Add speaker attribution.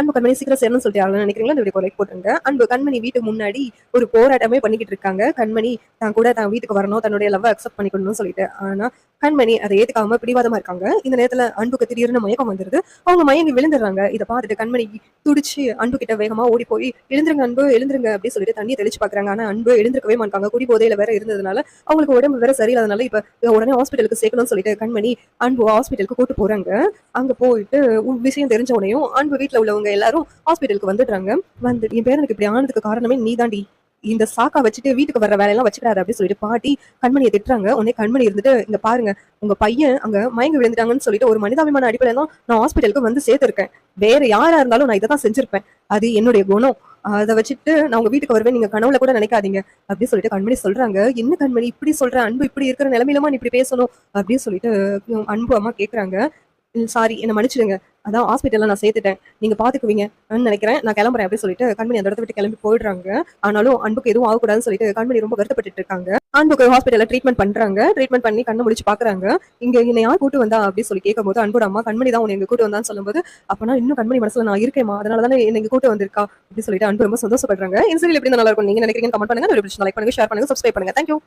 Speaker 1: அன்பு கண்மணி சீக்கிரம் சேரணும்னு சொல்லிட்டு நினைக்கிறீங்களா? இந்த வீடியோ லைக் போட்டுருங்க. அன்பு கண்மணி வீட்டுக்கு முன்னாடி ஒரு போராட்டமே பண்ணிக்கிட்டு இருக்காங்க. கண்மணி தான் கூட தான் வீட்டுக்கு வரணும் தன்னுடைய லவ் அக்செப்ட் பண்ணிக்கணும்னு சொல்லிட்டு. ஆனா கண்மணி அதை ஏத்துக்காம பிடிவாதமா இருக்காங்க. இந்த நேரத்துல அன்புக்கு திடீர்னு மயக்கம் வந்துருது. அவங்க மயங்கி விழுந்துடுறாங்க. இதை பார்த்துட்டு கண்மணி துடிச்சு அன்பு கிட்ட வேகமா ஓடி போய் எழுந்துருங்க அன்பு எழுந்துருங்க அப்படின்னு சொல்லிட்டு தண்ணியை தெளிச்சு பாக்குறாங்க. ஆனா அன்பு எழுந்திருக்கவே மாட்டாங்க. குடி போதையில வேற இருந்ததுனால அவங்களுக்கு உடம்பு வேற சரியில்லாதனால இப்ப உடனே ஹாஸ்பிட்டலுக்கு சேர்க்கணும்னு சொல்லிட்டு கண்மணி அன்பு ஹாஸ்பிட்டலுக்கு கூட்டு போறாங்க. அங்க போயிட்டு விஷயம் தெரிஞ்ச உடனே அன்பு வீட்ல உள்ளவங்க எல்லாரும் ஹாஸ்பிட்டலுக்கு வந்துடுறாங்க. வந்து என் பேரனுக்கு இப்படி ஆனதுக்கு காரணமே நீதாண்டி. இந்த சாக்கா வச்சுட்டு வீட்டுக்கு வர வேலையெல்லாம் வச்சுக்கிறாரு அப்படின்னு சொல்லிட்டு பாட்டி கண்மணியை திட்டுறாங்க. உடனே கண்மணி இருந்துட்டு இங்க பாருங்க உங்க பையன் அங்க மயங்கி விழுந்துட்டாங்கன்னு சொல்லிட்டு ஒரு மனிதாபிமான அடிப்படையில தான் நான் ஹாஸ்பிட்டலுக்கு வந்து சேர்த்திருக்கேன். வேற யாரா இருந்தாலும் நான் இதை தான் செஞ்சிருப்பேன். அது என்னுடைய குணம். அதை வச்சுட்டு நான் உங்க வீட்டுக்கு வருவேன். நீங்க கனவுல கூட நினைக்காதீங்க. அப்படின்னு சொல்லிட்டு கண்மணி சொல்றாங்க. என்ன கண்மணி? இப்படி சொல்ற அன்பு இப்படி இருக்கிற நிலைமையிலமா நீ இப்படி பேசணும். அப்படின்னு சொல்லிட்டு அன்பு அம்மா கேக்குறாங்க. சாரி என்ன மன்னிச்சிடுங்க. அதான் ஹாஸ்பிட்டல்ல நான் சேர்த்துட்டேன். நீங்க பாத்துக்குவீங்க. நினைக்கிறேன் நான் கிளம்புறேன் அப்படின்னு சொல்லிட்டு கண்மணி அந்த இடத்த விட்டு கிளம்பி போயிடுறாங்க. ஆனாலும் அன்புக்கு எதுவும் ஆகக்கூடாதுன்னு சொல்லிட்டு கண்மணி ரொம்ப வருத்தப்பட்டு இருக்காங்க அன்புக்கு ஹாஸ்பிட்டல்ல ட்ரீட்மெண்ட் பண்றாங்க. ட்ரீட்மெண்ட் பண்ணி கண்ணை முடிச்சு பாக்குறாங்க. இங்க என்ன யார் கூட்டு வந்தா அப்படின்னு சொல்லி கேட்கும்போது அன்போட அம்மா கண்மணி தான் உன்னை எங்க கூட்டு வந்தான்னு சொல்லும்போது அப்பனா இன்னும் கண்மணி மனசுல நான் இருக்கேமா அதனால தானே என்ன கூட்டு வந்திருக்கா? அப்படின்னு சொல்லிட்டு அன்பு ரொம்ப சந்தோஷப்படுறாங்க. இந்த சீரியல் எப்படி நல்லா இருக்கும்? நீங்க நினைக்கிறீங்க கமெண்ட் பண்ணுங்க. லைக் பண்ணுங்க ஷேர் பண்ணுங்க சப்ஸ்கிரைப் பண்ணுங்க. தேங்க்யூ